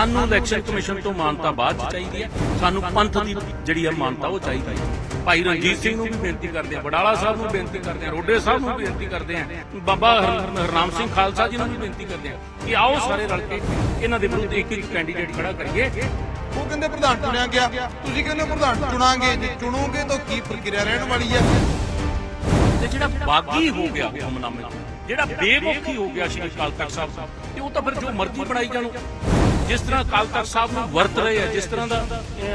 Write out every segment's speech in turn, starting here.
ਸਾਨੂੰ election commission ਤੋਂ ਮਾਨਤਾ ਬਾਅਦ ਚ ਚਾਹੀਦੀ ਹੈ। ਸਾਨੂੰ ਪੰਥ ਦੀ ਜਿਹੜੀ ਹੈ ਮਾਨਤਾ ਉਹ ਚਾਹੀਦੀ ਹੈ। ਭਾਈ ਰਣਜੀਤ ਸਿੰਘ ਨੂੰ ਵੀ ਬੇਨਤੀ ਕਰਦੇ ਆ ਬਡਾਲਾ ਸਾਹਿਬ ਨੂੰ ਬੇਨਤੀ ਕਰਦੇ ਆ ਰੋਡੇ ਸਾਹਿਬ ਨੂੰ ਬੇਨਤੀ ਕਰਦੇ ਆ ਬਾਬਾ ਹਰ- ਹਰਨਾਮ ਸਿੰਘ ਖਾਲਸਾ ਜੀ ਨੂੰ ਵੀ ਬੇਨਤੀ ਕਰਦੇ ਆ ਕਿ ਆਓ ਸਾਰੇ ਰਲ ਕੇ ਇਹਨਾਂ ਦੇ ਵਿਰੁੱਧ ਇੱਕ ਇੱਕ ਕੈਂਡੀਡੇਟ ਖੜਾ ਕਰੀਏ। ਉਹ ਕਹਿੰਦੇ ਪ੍ਰਧਾਨ ਚੁਣਿਆ ਗਿਆ। ਤੁਸੀਂ ਕਹਿੰਦੇ ਪ੍ਰਧਾਨ ਚੁਣਾਂਗੇ ਜੇ ਚੁਣੋਗੇ ਤਾਂ ਕੀ ਪ੍ਰਕਿਰਿਆ ਰਹਿਣ ਵਾਲੀ ਹੈ? ਤੇ ਜਿਹੜਾ ਬਾਗੀ ਹੋ ਗਿਆ ਹੁਕਮਨਾਮੇ ਜਿਹੜਾ ਬੇਮੁਖੀ ਹੋ ਗਿਆ ਸ਼੍ਰੀ ਅਕਾਲ ਤਖਤ ਸਾਹਿਬ ਤੇ ਉਹ ਤਾਂ ਫਿਰ ਜੋ ਮਰਜ਼ੀ ਬਣਾਈ ਜਾਣੋ। ਜਿਸ ਤਰ੍ਹਾਂ ਅਕਾਲ ਤਖਤ ਸਾਹਿਬ ਨੂੰ ਵਰਤ ਰਹੇ ਆ ਜਿਸ ਤਰ੍ਹਾਂ ਦਾ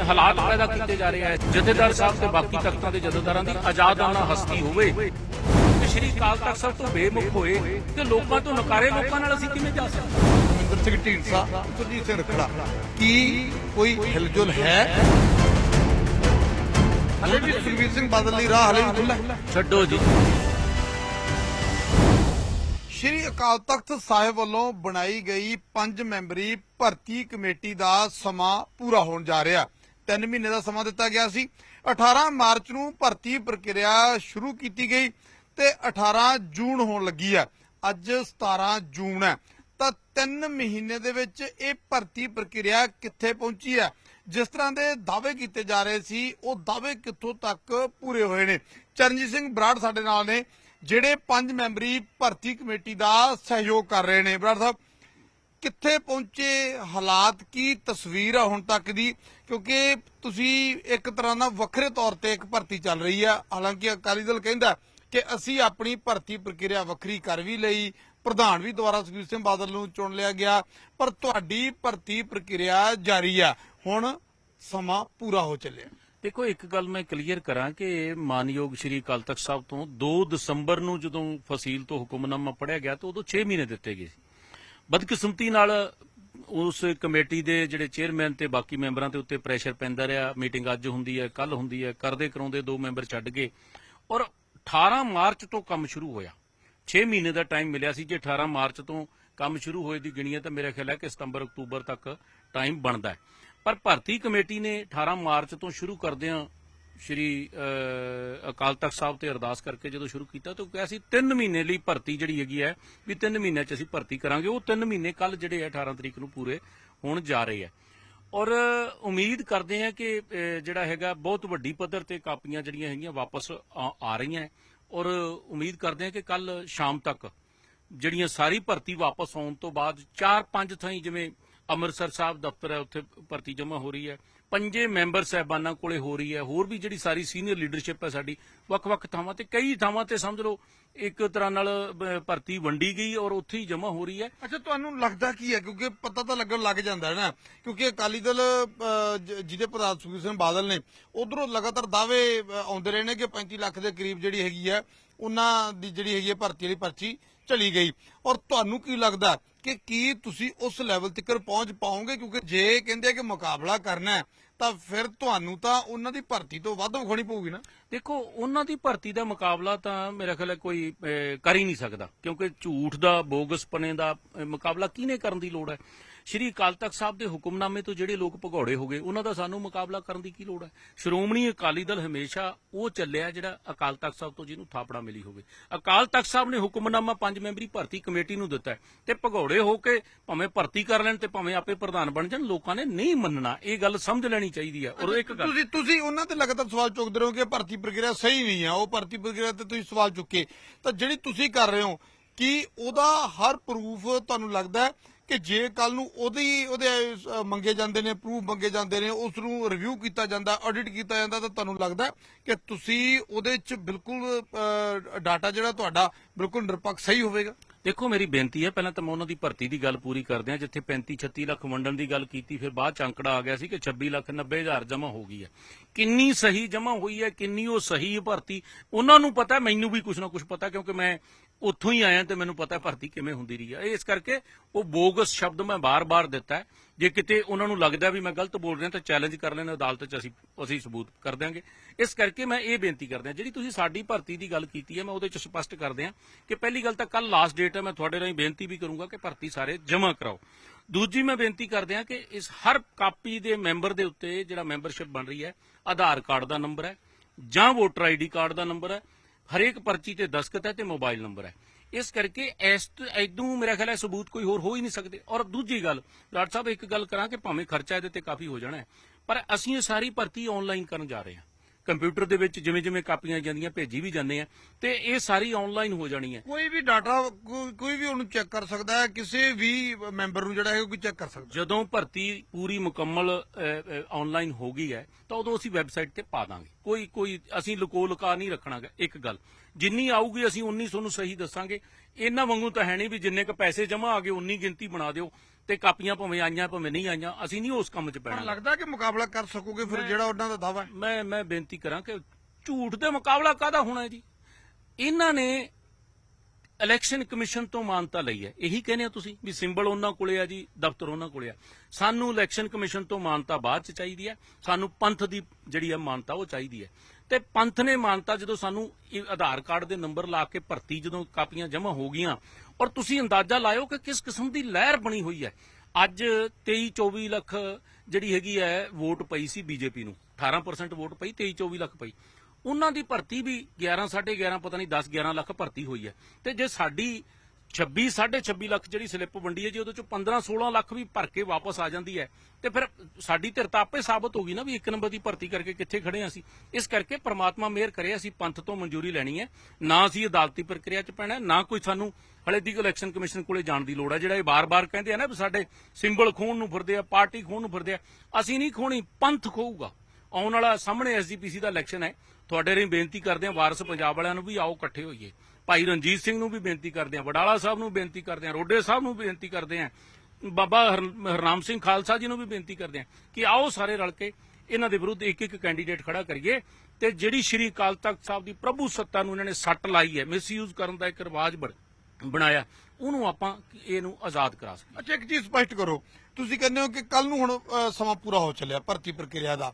ਹਾਲਾਤ ਪੈਦਾ ਕੀਤੇ ਜਾ ਰਹੇ ਆ ਜਥੇਦਾਰ ਸਾਹਿਬ ਤੇ ਬਾਕੀ ਤਖਤਾਂ ਦੇ ਜਥੇਦਾਰਾਂ ਦੀ ਆਜ਼ਾਦਾਨਾ ਹਸਤੀ ਹੋਵੇ। ਤੇ ਸ਼੍ਰੀ ਅਕਾਲ ਤਖਤ ਸਾਹਿਬ ਤੋਂ ਬੇਮੁਖ ਹੋਏ ਤੇ ਲੋਕਾਂ ਤੋਂ ਨਕਾਰੇ ਲੋਕਾਂ ਨਾਲ ਅਸੀਂ ਕਿਵੇਂ ਜਾ ਸਕਦੇ? ਹਾਂ? ਮਹਿੰਦਰ ਸਿੰਘ ਢੀਂਡਸਾ ਸੁਰਜੀਤ ਸਿੰਘ ਰਖੜਾ ਕੀ ਕੋਈ ਹਿਲਜੁਲ ਹੈ? ਹਲੇ ਵੀ ਸੁਖਬੀਰ ਸਿੰਘ ਬਾਦਲ ਲਈ ਰਾਹ ਹਲੇ ਵੀ ਖੁੱਲ੍ਹਾ ਹੈ। ਛੱਡੋ ਜੀ। ਸ਼੍ਰੀ ਅਕਾਲ ਤਖਤ ਸਾਹਿਬ ਵੱਲੋਂ ਬਣਾਈ ਗਈ ਪੰਜ ਮੈਂਬਰੀ ਭਰਤੀ ਕਮੇਟੀ ਦਾ ਸਮਾਂ ਪੂਰਾ ਹੋਣ ਜਾ ਰਿਹਾ। 3 ਮਹੀਨੇ ਦਾ ਸਮਾਂ ਦਿੱਤਾ ਗਿਆ ਸੀ। 18 ਮਾਰਚ ਨੂੰ ਭਰਤੀ ਪ੍ਰਕਿਰਿਆ ਸ਼ੁਰੂ ਕੀਤੀ ਗਈ ਤੇ 18 ਜੂਨ ਹੋਣ ਲੱਗੀ ਹੈ। ਅੱਜ 17 ਜੂਨ ਹੈ। ਤਾਂ 3 ਮਹੀਨੇ ਦੇ ਵਿੱਚ ਇਹ ਭਰਤੀ ਪ੍ਰਕਿਰਿਆ ਕਿੱਥੇ ਪਹੁੰਚੀ ਹੈ? ਜਿਸ ਤਰ੍ਹਾਂ ਦੇ ਦਾਅਵੇ ਕੀਤੇ ਜਾ ਰਹੇ ਸੀ, ਉਹ ਦਾਅਵੇ ਕਿੱਥੋਂ ਤੱਕ ਪੂਰੇ ਹੋਏ ਨੇ? ਚਰਨਜੀਤ ਸਿੰਘ ਬਰਾੜ ਸਾਡੇ ਨਾਲ ਨੇ। ਜਿਹੜੇ ਪੰਜ ਮੈਂਬਰੀ ਭਰਤੀ ਕਮੇਟੀ ਦਾ ਸਹਿਯੋਗ ਕਰ ਰਹੇ ਨੇ। ਬਰਾੜ ਸਾਹਿਬ, ਕਿੱਥੇ ਪਹੁੰਚੇ ਹਾਲਾਤ, ਕੀ ਤਸਵੀਰ ਆ ਹੁਣ ਤੱਕ ਦੀ? ਕਿਉਂਕਿ ਤੁਸੀਂ ਇੱਕ ਤਰ੍ਹਾਂ ਦਾ ਵੱਖਰੇ ਤੌਰ ਤੇ ਇੱਕ ਭਰਤੀ ਚੱਲ ਰਹੀ ਆ। ਹਾਲਾਂਕਿ ਅਕਾਲੀ ਦਲ ਕਹਿੰਦਾ ਕਿ ਅਸੀਂ ਆਪਣੀ ਭਰਤੀ ਪ੍ਰਕਿਰਿਆ ਵੱਖਰੀ ਕਰ ਵੀ ਲਈ, ਪ੍ਰਧਾਨ ਵੀ ਦੁਬਾਰਾ ਸੁਖਬੀਰ ਸਿੰਘ ਬਾਦਲ ਨੂੰ ਚੁਣ ਲਿਆ ਗਿਆ, ਪਰ ਤੁਹਾਡੀ ਭਰਤੀ ਪ੍ਰਕਿਰਿਆ ਜਾਰੀ ਆ। ਹੁਣ ਸਮਾਂ ਪੂਰਾ ਹੋ ਚੱਲਿਆ। ਦੇਖੋ, ਇੱਕ ਗੱਲ ਮੈਂ ਕਲੀਅਰ ਕਰਾਂ ਕਿ ਮਾਨਯੋਗ ਸ਼੍ਰੀ ਅਕਾਲ ਤਖਤ ਸਾਹਿਬ ਤੋਂ 2 ਦਸੰਬਰ ਨੂੰ ਜਦੋਂ ਫਸੀਲ ਤੋਂ ਹੁਕਮਨਾਮਾ ਪੜਿਆ ਗਿਆ ਤਾਂ ਉਦੋਂ 6 ਮਹੀਨੇ ਦਿੱਤੇ ਗਏ ਸੀ। ਬਦਕਿਸਮਤੀ ਨਾਲ ਉਸ ਕਮੇਟੀ ਦੇ ਜਿਹੜੇ ਚੇਅਰਮੈਨ ਤੇ ਬਾਕੀ ਮੈਂਬਰਾਂ ਤੇ ਉੱਤੇ ਪ੍ਰੈਸ਼ਰ ਪੈਂਦਾ ਰਿਹਾ। ਮੀਟਿੰਗ ਅੱਜ ਹੁੰਦੀ ਹੈ ਕੱਲ ਹੁੰਦੀ ਹੈ, ਕਰਦੇ ਕਰਾਉਂਦੇ ਦੋ ਮੈਂਬਰ ਛੱਡ ਗਏ। ਔਰ 18 ਮਾਰਚ ਤੋਂ ਕੰਮ ਸ਼ੁਰੂ ਹੋਇਆ। 6 ਮਹੀਨੇ ਦਾ ਟਾਈਮ ਮਿਲਿਆ ਸੀ। ਜੇ 18 ਮਾਰਚ ਤੋਂ ਕੰਮ ਸ਼ੁਰੂ ਹੋਏ ਦੀ ਗਿਣੀਏ ਤਾਂ ਮੇਰਾ ਖਿਆਲ ਹੈ ਕਿ ਸਤੰਬਰ ਅਕਤੂਬਰ ਤੱਕ ਟਾਈਮ ਬਣਦਾ ਹੈ। ਪਰ ਭਰਤੀ ਕਮੇਟੀ ਨੇ 18 ਮਾਰਚ ਤੋਂ ਸ਼ੁਰੂ ਕਰਦਿਆਂ ਸ਼੍ਰੀ ਅਕਾਲ ਤਖਤ ਸਾਹਿਬ ਤੇ ਅਰਦਾਸ ਕਰਕੇ ਜਦੋਂ ਸ਼ੁਰੂ ਕੀਤਾ ਤਾਂ ਉਹ ਕਿਹਾ ਸੀ 3 ਮਹੀਨੇ ਲਈ ਭਰਤੀ ਜਿਹੜੀ ਹੈਗੀ ਹੈ, ਵੀ 3 ਮਹੀਨਿਆਂ 'ਚ ਅਸੀਂ ਭਰਤੀ ਕਰਾਂਗੇ। ਉਹ 3 ਮਹੀਨੇ ਕੱਲ ਜਿਹੜੇ ਆ 18 ਤਰੀਕ ਨੂੰ ਪੂਰੇ ਹੋਣ ਜਾ ਰਹੇ ਹੈ। ਔਰ ਉਮੀਦ ਕਰਦੇ ਹਾਂ ਕਿ ਜਿਹੜਾ ਹੈਗਾ ਬਹੁਤ ਵੱਡੀ ਪੱਧਰ ਤੇ ਕਾਪੀਆਂ ਜਿਹੜੀਆਂ ਹੈਗੀਆਂ ਵਾਪਸ ਆ ਰਹੀਆਂ ਔਰ ਉਮੀਦ ਕਰਦੇ ਹਾਂ ਕਿ ਕੱਲ ਸ਼ਾਮ ਤੱਕ ਜਿਹੜੀਆਂ ਸਾਰੀ ਭਰਤੀ ਵਾਪਸ ਆਉਣ ਤੋਂ ਬਾਅਦ ਚਾਰ ਪੰਜ ਥਾਈਂ ਜਿਵੇਂ ਅੰਮ੍ਰਿਤਸਰ ਸਾਹਿਬ ਦਫ਼ਤਰ ਹੈ, ਉੱਥੇ ਭਰਤੀ ਜਮ੍ਹਾਂ ਹੋ ਰਹੀ ਹੈ। ਪੰਜੇ ਮੈਂਬਰ ਸਾਹਿਬਾਨਾਂ ਕੋਲੇ ਹੋ ਰਹੀ ਹੈ। ਹੋਰ ਵੀ ਜਿਹੜੀ ਸਾਰੀ ਸੀਨੀਅਰ ਲੀਡਰਸ਼ਿਪ ਹੈ ਸਾਡੀ, ਵੱਖ-ਵੱਖ ਥਾਵਾਂ ਤੇ, ਕਈ ਥਾਵਾਂ ਤੇ ਸਮਝ ਲਓ, ਇੱਕ ਤਰ੍ਹਾਂ ਨਾਲ ਭਰਤੀ ਵੰਡੀ ਗਈ ਔਰ ਉੱਥੇ ਹੀ ਜਮ੍ਹਾਂ ਹੋ ਰਹੀ ਹੈ। ਅੱਛਾ, ਤੁਹਾਨੂੰ ਲੱਗਦਾ ਕੀ ਹੈ? ਕਿਉਂਕਿ ਪਤਾ ਤਾਂ ਲੱਗਣ ਲੱਗ ਜਾਂਦਾ ਹੈ ਨਾ। ਕਿਉਂਕਿ ਅਕਾਲੀ ਦਲ ਜਿਹਦੇ ਪ੍ਰਧਾਨ ਸੁਖਬੀਰ ਸਿੰਘ ਬਾਦਲ ਨੇ, ਉਧਰੋਂ ਲਗਾਤਾਰ ਦਾਅਵੇ ਆਉਂਦੇ ਰਹੇ ਨੇ ਕਿ 35 ਲੱਖ ਦੇ ਕਰੀਬ ਜਿਹੜੀ ਹੈਗੀ ਹੈ, ਉਹਨਾਂ ਦੀ ਜਿਹੜੀ ਹੈਗੀ ਹੈ ਭਰਤੀ ਵਾਲੀ ਪਰਚੀ ਚਲੀ ਗਈ। ਔਰ ਤੁਹਾਨੂੰ ਕੀ ਲੱਗਦਾ ਕਿ ਕੀ ਤੁਸੀਂ ਉਸ ਲੈਵਲ ਤੱਕ ਪਹੁੰਚ ਪਾਓਗੇ? ਕਿਉਂਕਿ ਜੇ ਕਹਿੰਦੇ ਆ ਕਿ ਮੁਕਾਬਲਾ ਕਰਨਾ ਹੈ ਤਾਂ ਫਿਰ ਤੁਹਾਨੂੰ ਤਾਂ ਉਹਨਾਂ ਦੀ ਭਰਤੀ ਤੋਂ ਵੱਧ ਵਿਖਾਉਣੀ ਪਊਗੀ ਨਾ। ਦੇਖੋ ਉਹਨਾਂ ਦੀ ਭਰਤੀ ਦਾ ਮੁਕਾਬਲਾ ਤਾਂ ਮੇਰਾ ਖਿਆਲ ਹੈ ਕੋਈ ਅਹ, ਕਰ ਹੀ ਨਹੀਂ ਸਕਦਾ। ਕਿਉਂਕਿ ਝੂਠ ਦਾ ਬੋਗਸਪਨੇ ਦਾ ਮੁਕਾਬਲਾ ਕਿਹਨੇ ਕਰਨ ਦੀ ਲੋੜ ਹੈ? ਸ਼੍ਰੀ ਅਕਾਲ ਤਖਤ ਸਾਹਿਬ ਦੇ ਹੁਕਮਨਾਮੇ ਤੋਂ ਜਿਹੜੇ ਲੋਕ ਭਗੌੜੇ ਹੋ ਗਏ ਉਹਨਾਂ ਦਾ ਸਾਨੂੰ ਮੁਕਾਬਲਾ ਕਰਨ ਦੀ ਕੀ ਲੋੜ ਹੈ? ਸ਼੍ਰੋਮਣੀ ਅਕਾਲੀ ਦਲ ਹਮੇਸ਼ਾ ਉਹ ਚੱਲਿਆ ਜਿਹੜਾ ਅਕਾਲ ਤਖਤ ਸਾਹਿਬ ਤੋਂ ਜਿਹਨੂੰ ਥਾਪੜਾ ਮਿਲੀ ਹੋਵੇ। ਅਕਾਲ ਤਖਤ ਸਾਹਿਬ ਨੇ ਹੁਕਮਨਾਮਾ ਪੰਜ ਮੈਂਬਰੀ ਭਰਤੀ ਕਮੇਟੀ ਨੂੰ ਦਿੱਤਾ ਹੈ ਤੇ ਭਗੌੜੇ ਹੋ ਕੇ ਭਾਵੇਂ ਭਰਤੀ ਕਰ ਲੈਣ ਤੇ ਭਾਵੇਂ ਆਪੇ ਪ੍ਰਧਾਨ ਬਣ ਜਾਣ ਲੋਕਾਂ ਨੇ ਨਹੀਂ ਮੰਨਣਾ। ਇਹ ਗੱਲ ਸਮਝ ਲੈਣੀ ਚਾਹੀਦੀ ਹੈ। ਔਰ ਇੱਕ ਗੱਲ ਤੁਸੀਂ ਤੁਸੀਂ ਉਹਨਾਂ ਤੇ ਲਗਾਤਾਰ ਸਵਾਲ ਚੁੱਕਦੇ ਰਹੋ ਕਿ ਭਰਤੀ ਪ੍ਰਕਿਰਿਆ ਸਹੀ ਨਹੀਂ ਆ ਉਹ ਭਰਤੀ ਪ੍ਰਕਿਰਿਆ ਤੇ ਤੁਸੀਂ ਸਵਾਲ ਚੁੱਕੇ। ਤਾਂ ਜਿਹੜੀ ਤੁਸੀਂ ਕਰ ਰਹੇ ਹੋ ਕਿ ਉਹਦਾ ਹਰ ਪ੍ਰੂਫ ਤੁਹਾਨੂੰ ਲੱਗਦਾ ਹੈ ਕਿ ਜੇ ਕੱਲ ਨੂੰ ਉਹਦੀ, ਉਹਦੇ ਮੰਗੇ ਜਾਂਦੇ ਨੇ ਪ੍ਰੂਫ ਮੰਗੇ ਜਾਂਦੇ ਨੇ ਉਸ ਨੂੰ ਰਿਵਿਊ ਕੀਤਾ ਜਾਂਦਾ ਆਡਿਟ ਕੀਤਾ ਜਾਂਦਾ, ਤਾਂ ਤੁਹਾਨੂੰ ਲੱਗਦਾ ਕਿ ਤੁਸੀਂ ਉਹਦੇ ਚ ਬਿਲਕੁਲ ਡਾਟਾ ਜਿਹੜਾ ਤੁਹਾਡਾ ਬਿਲਕੁਲ ਨਿਰਪੱਖ ਸਹੀ ਹੋਵੇਗਾ? ਦੇਖੋ, ਮੇਰੀ ਬੇਨਤੀ ਹੈ, ਪਹਿਲਾਂ ਤਾਂ ਮੈਂ ਉਹਨਾਂ ਦੀ ਭਰਤੀ ਦੀ ਗੱਲ ਪੂਰੀ ਕਰਦੇ ਹਾਂ, ਜਿੱਥੇ 35 36 ਲੱਖ ਵੰਡਣ ਦੀ ਗੱਲ ਕੀਤੀ, ਫਿਰ ਬਾਅਦ ਚ ਅੰਕੜਾ ਆ ਗਿਆ ਸੀ ਕਿ 26 ਲੱਖ 90 ਹਜ਼ਾਰ ਜਮ੍ਹਾਂ ਹੋ ਗਈ ਹੈ। ਕਿੰਨੀ ਸਹੀ ਜਮ੍ਹਾਂ ਹੋਈ ਹੈ, ਕਿੰਨੀ ਉਹ ਸਹੀ ਭਰਤੀ, ਉਹਨਾਂ ਨੂੰ ਪਤਾ, ਮੈਨੂੰ ਵੀ ਕੁਝ ਨਾ ਕੁਝ ਪਤਾ, ਕਿਉਂਕਿ ਮੈਂ ਉੱਥੋਂ ਹੀ ਆਇਆ ਤੇ ਮੈਨੂੰ ਪਤਾ ਭਰਤੀ ਕਿਵੇਂ ਹੁੰਦੀ ਰਹੀ ਹੈ ਇਸ ਕਰਕੇ ਉਹ ਬੋਗਸ ਸ਼ਬਦ ਮੈਂ ਬਾਰ-ਬਾਰ ਦਿੱਤਾ ਜੇ ਕਿਤੇ ਉਹਨਾਂ ਨੂੰ ਲੱਗਦਾ ਵੀ ਮੈਂ ਗਲਤ ਬੋਲ ਰਿਹਾ ਤਾਂ ਚੈਲੰਜ ਕਰ ਲੈਣਾ ਅਦਾਲਤ 'ਚ ਅਸੀਂ ਅਸੀਂ ਸਬੂਤ ਕਰ ਦਿਆਂਗੇ। ਇਸ ਕਰਕੇ ਮੈਂ ਇਹ ਬੇਨਤੀ ਕਰਦਾ ਜਿਹੜੀ ਤੁਸੀਂ ਸਾਡੀ ਭਰਤੀ ਦੀ ਗੱਲ ਕੀਤੀ ਹੈ, ਮੈਂ ਉਹਦੇ 'ਚ ਸਪਸ਼ਟ ਕਰ ਦਿਆਂ ਕਿ ਪਹਿਲੀ ਗੱਲ ਤਾਂ ਕੱਲ ਲਾਸਟ ਡੇਟ ਹੈ, ਮੈਂ ਤੁਹਾਡੇ ਰਾਹੀਂ ਬੇਨਤੀ ਵੀ ਕਰੂੰਗਾ ਕਿ ਭਰਤੀ ਸਾਰੇ ਜਮ੍ਹਾਂ ਕਰਾਓ। ਦੂਜੀ ਮੈਂ ਬੇਨਤੀ ਕਰਦੇ ਹਾਂ ਕਿ ਇਸ ਹਰ ਕਾਪੀ ਦੇ ਮੈਂਬਰ ਦੇ ਉੱਤੇ ਜਿਹੜਾ ਮੈਂਬਰਸ਼ਿਪ ਬਣ ਰਹੀ ਹੈ, ਆਧਾਰ ਕਾਰਡ ਦਾ ਨੰਬਰ ਹੈ ਜਾਂ ਵੋਟਰ ਆਈਡੀ ਕਾਰਡ ਦਾ ਨੰਬਰ ਹੈ। ਹਰੇਕ ਪਰਚੀ ਤੇ ਦਸਖਤ ਹੈ ਤੇ ਮੋਬਾਈਲ ਨੰਬਰ ਹੈ। ਇਸ ਕਰਕੇ ਇਸ ਇਦੋਂ ਮੇਰਾ ਖਿਆਲ ਹੈ ਸਬੂਤ ਕੋਈ ਹੋਰ ਹੋ ਹੀ ਨਹੀਂ ਸਕਦੇ। ਔਰ ਦੂਜੀ ਗੱਲ, ਡਾਕਟਰ ਸਾਹਿਬ ਇੱਕ ਗੱਲ ਕਰਾਂ ਕਿ ਭਾਵੇਂ ਖਰਚਾ ਇਹਦੇ ਤੇ ਕਾਫੀ ਹੋ ਜਾਣਾ ਹੈ, ਪਰ ਅਸੀਂ ਇਹ ਸਾਰੀ ਭਰਤੀ ਆਨਲਾਈਨ ਕਰਨ ਜਾ ਰਹੇ ਹਾਂ। ਕੰਪਿਊਟਰ ਦੇ ਵਿੱਚ ਜਿਵੇਂ ਜਿਵੇਂ ਕਾਪੀਆਂ ਜਾਂਦੀਆਂ ਭੇਜੀ ਵੀ ਜਾਂਦੇ ਆ ਤੇ ਇਹ ਸਾਰੀ ਆਨਲਾਈਨ ਹੋ ਜਾਣੀ ਹੈ। ਕੋਈ ਵੀ ਡਾਟਾ ਕੋਈ ਵੀ ਉਹਨੂੰ ਚੈੱਕ ਕਰ ਸਕਦਾ ਹੈ ਕਿਸੇ ਵੀ ਮੈਂਬਰ ਨੂੰ ਜਿਹੜਾ ਹੈ ਉਹ ਕੋਈ ਚੈੱਕ ਕਰ ਸਕਦਾ ਜਦੋਂ ਭਰਤੀ ਪੂਰੀ ਮੁਕੰਮਲ ਆਨਲਾਈਨ ਹੋ ਗਈ ਹੈ ਤਾਂ ਉਦੋਂ ਅਸੀਂ ਵੈਬਸਾਈਟ ਤੇ ਪਾ ਦਾਂਗੇ। ਕੋਈ ਕੋਈ ਅਸੀਂ ਲੁਕੋ ਲੁਕਾ ਨਹੀਂ ਰੱਖਣਾਗਾ ਇੱਕ ਗੱਲ। ਜਿੰਨੀ ਆਊਗੀ ਅਸੀਂ ਉਨੀ ਤੁਹਾਨੂੰ ਸਹੀ ਦੱਸਾਂਗੇ। ਇਹਨਾਂ ਵਾਂਗੂ ਤਾਂ ਹੈ ਨਹੀਂ ਵੀ ਜਿੰਨੇ ਕ ਪੈਸੇ ਜਮ੍ਹਾਂ ਆ ਗਏ ਉਨੀ ਗਿਣਤੀ ਬਣਾ ਦਿਓ। ਤੇ ਕਾਪੀਆਂ ਭਾਵੇਂ ਆਈਆਂ ਭਾਵੇਂ ਨਹੀਂ ਆਈਆਂ ਅਸੀਂ ਨਹੀਂ ਉਸ ਕੰਮ 'ਚ ਪਰ ਪੈਣਾ ਲੱਗਦਾ ਕਿ ਮੁਕਾਬਲਾ ਕਰ ਸਕੋਗੇ ਫਿਰ ਜਿਹੜਾ ਉਹਨਾਂ ਦਾ ਦਾਵਾ ਹੈ? ਮੈਂ ਮੈਂ ਬੇਨਤੀ ਕਰਾਂ ਕਿ ਝੂਠ ਦੇ ਮੁਕਾਬਲਾ ਕਾਦਾ ਹੋਣਾ ਹੈ ਜੀ? ਇਹਨਾਂ ਨੇ ਇਲੈਕਸ਼ਨ ਕਮਿਸ਼ਨ ਤੋਂ ਮਾਨਤਾ ਲਈ ਹੈ। ਇਹੀ ਕਹਿੰਦੇ ਹੋ ਤੁਸੀਂ ਵੀ ਸਿੰਬਲ ਉਹਨਾਂ ਕੋਲੇ ਆ ਜੀ ਦਫ਼ਤਰ ਉਹਨਾਂ ਕੋਲੇ ਆ। ਸਾਨੂੰ ਇਲੈਕਸ਼ਨ ਕਮਿਸ਼ਨ ਤੋਂ ਮਾਨਤਾ ਬਾਅਦ ਚ ਚਾਹੀਦੀ ਹੈ। ਸਾਨੂੰ ਪੰਥ ਦੀ ਜਿਹੜੀ ਹੈ ਮਾਨਤਾ ਉਹ ਚਾਹੀਦੀ ਹੈ। ਤੇ ਪੰਥ ਨੇ ਮਾਨਤਾ ਜਦੋਂ ਸਾਨੂੰ ਇਹ ਆਧਾਰ ਕਾਰਡ ਦੇ ਨੰਬਰ ਲਾ ਕੇ ਭਰਤੀ ਜਦੋਂ ਕਾਪੀਆਂ ਜਮ੍ਹਾਂ ਹੋ ਗਈਆਂ ਔਰ ਤੁਸੀਂ ਅੰਦਾਜ਼ਾ ਲਾਇਓ ਕਿ ਕਿਸ ਕਿਸਮ ਦੀ ਲਹਿਰ ਬਣੀ ਹੋਈ ਹੈ? ਅੱਜ 23 24 ਲੱਖ ਜਿਹੜੀ ਹੈਗੀ ਹੈ, ਵੋਟ ਪਈ ਸੀ ਬੀਜੇਪੀ ਨੂੰ। 18% ਵੋਟ ਪਈ 23 24 ਲੱਖ ਪਈ। ਉਹਨਾਂ ਦੀ ਭਰਤੀ ਵੀ 11 11.5 ਪਤਾ ਨਹੀਂ 10 11 ਲੱਖ ਭਰਤੀ ਹੋਈ ਹੈ। ਤੇ ਜੇ ਸਾਡੀ 26 26 ਲੱਖ ਜਿਹੜੀ ਸਲਿੱਪ ਵੰਡੀ ਹੈ ਜੀ, ਉਹਦੇ ਚੋਂ 15 16 ਲੱਖ ਵੀ ਭਰ ਕੇ ਵਾਪਸ ਆ ਜਾਂਦੀ ਹੈ। ਤੇ ਫਿਰ ਸਾਡੀ ਧਿਰਤਾ ਆਪੇ ਸਾਬਤ ਹੋ ਗਈ ਨਾ ਵੀ ਇੱਕ ਨੰਬਰ ਦੀ ਭਰਤੀ ਕਰਕੇ ਕਿੱਥੇ ਖੜੇ ਹਾਂ ਅਸੀਂ। ਇਸ ਕਰਕੇ ਪ੍ਰਮਾਤਮਾ ਮਿਹਰ ਕਰੇ, ਅਸੀਂ ਪੰਥ ਤੋਂ ਮਨਜ਼ੂਰੀ ਲੈਣੀ ਹੈ। ਨਾ ਅਸੀਂ ਅਦਾਲਤੀ ਪ੍ਰਕਿਰਿਆ 'ਚ ਪੈਣਾ, ਨਾ ਕੋਈ ਸਾਨੂੰ ਹਲੇ ਦੀ ਇਲੈਕਸ਼ਨ ਕਮਿਸ਼ਨ ਕੋਲੇ ਜਾਣ ਦੀ ਲੋੜ ਹੈ। ਜਿਹੜਾ ਇਹ ਬਾਰ-ਬਾਰ ਕਹਿੰਦੇ ਆ ਨਾ ਵੀ ਸਾਡੇ ਸਿੰਬਲ ਖੋਣ ਨੂੰ ਫਿਰਦੇ ਆ, ਪਾਰਟੀ ਖੋਣ ਨੂੰ ਫਿਰਦੇ ਆ, ਅਸੀਂ ਨਹੀਂ ਖੋਣੀ ਪੰਥ ਖੋਊਗਾ ਆਉਣ ਵਾਲਾ ਸਾਹਮਣੇ ਐਸਜੀਪੀਸੀ ਦਾ ਇਲੈਕਸ਼ਨ ਹੈ। ਤੁਹਾਡੇ ਲਈ ਬੇਨਤੀ ਕਰਦੇ ਹਾਂ, ਵਾਰਸ ਪੰਜਾਬ ਵਾਲਿਆਂ ਨੂੰ ਵੀ ਆਓ ਇਕੱਠੇ ਹੋਈਏ। ਭਾਈ ਰਣਜੀਤ ਸਿੰਘ ਨੂੰ ਵੀ ਬੇਨਤੀ ਕਰਦੇ ਹਾਂ, ਵਡਾਲਾ ਸਾਹਿਬ ਨੂੰ ਬੇਨਤੀ ਕਰਦੇ ਹਾਂ, ਰੋਡੇ ਸਾਹਿਬ ਨੂੰ ਬੇਨਤੀ ਕਰਦੇ ਹਾਂ, ਬਾਬਾ ਹਰਨਾਮ ਸਿੰਘ ਖਾਲਸਾ ਜੀ ਨੂੰ ਵੀ ਬੇਨਤੀ ਕਰਦੇ ਹਾਂ ਕਿ ਆਓ ਸਾਰੇ ਰਲ ਕੇ ਇਹਨਾਂ ਦੇ ਵਿਰੁੱਧ ਇੱਕ ਇੱਕ ਕੈਂਡੀਡੇਟ ਖੜਾ ਕਰੀਏ ਤੇ ਜਿਹੜੀ ਸ਼੍ਰੀ ਅਕਾਲ ਤਖਤ ਸਾਹਿਬ ਦੀ ਪ੍ਰਭੂ ਸੱਤਾ ਨੂੰ ਇਹਨਾਂ ਨੇ ਸੱਟ ਲਾਈ ਹੈ ਮਿਸਯੂਜ਼ ਕਰਨ ਦਾ ਇੱਕ ਰਿਵਾਜ ਬਣਾਇਆ, ਉਹਨੂੰ ਆਪਾਂ ਇਹਨੂੰ ਆਜ਼ਾਦ ਕਰਾ ਸਕੀਏ। ਅੱਛਾ, ਇੱਕ ਚੀਜ਼ ਸਪਸ਼ਟ ਕਰੋ, ਤੁਸੀਂ ਕਹਿੰਦੇ ਹੋ ਕਿ ਕੱਲ ਨੂੰ ਹੁਣ ਸਮਾਂ ਪੂਰਾ ਹੋ ਚੱਲਿਆ, ਭਰਤੀ ਪ੍ਰਕਿਰਿਆ ਦਾ।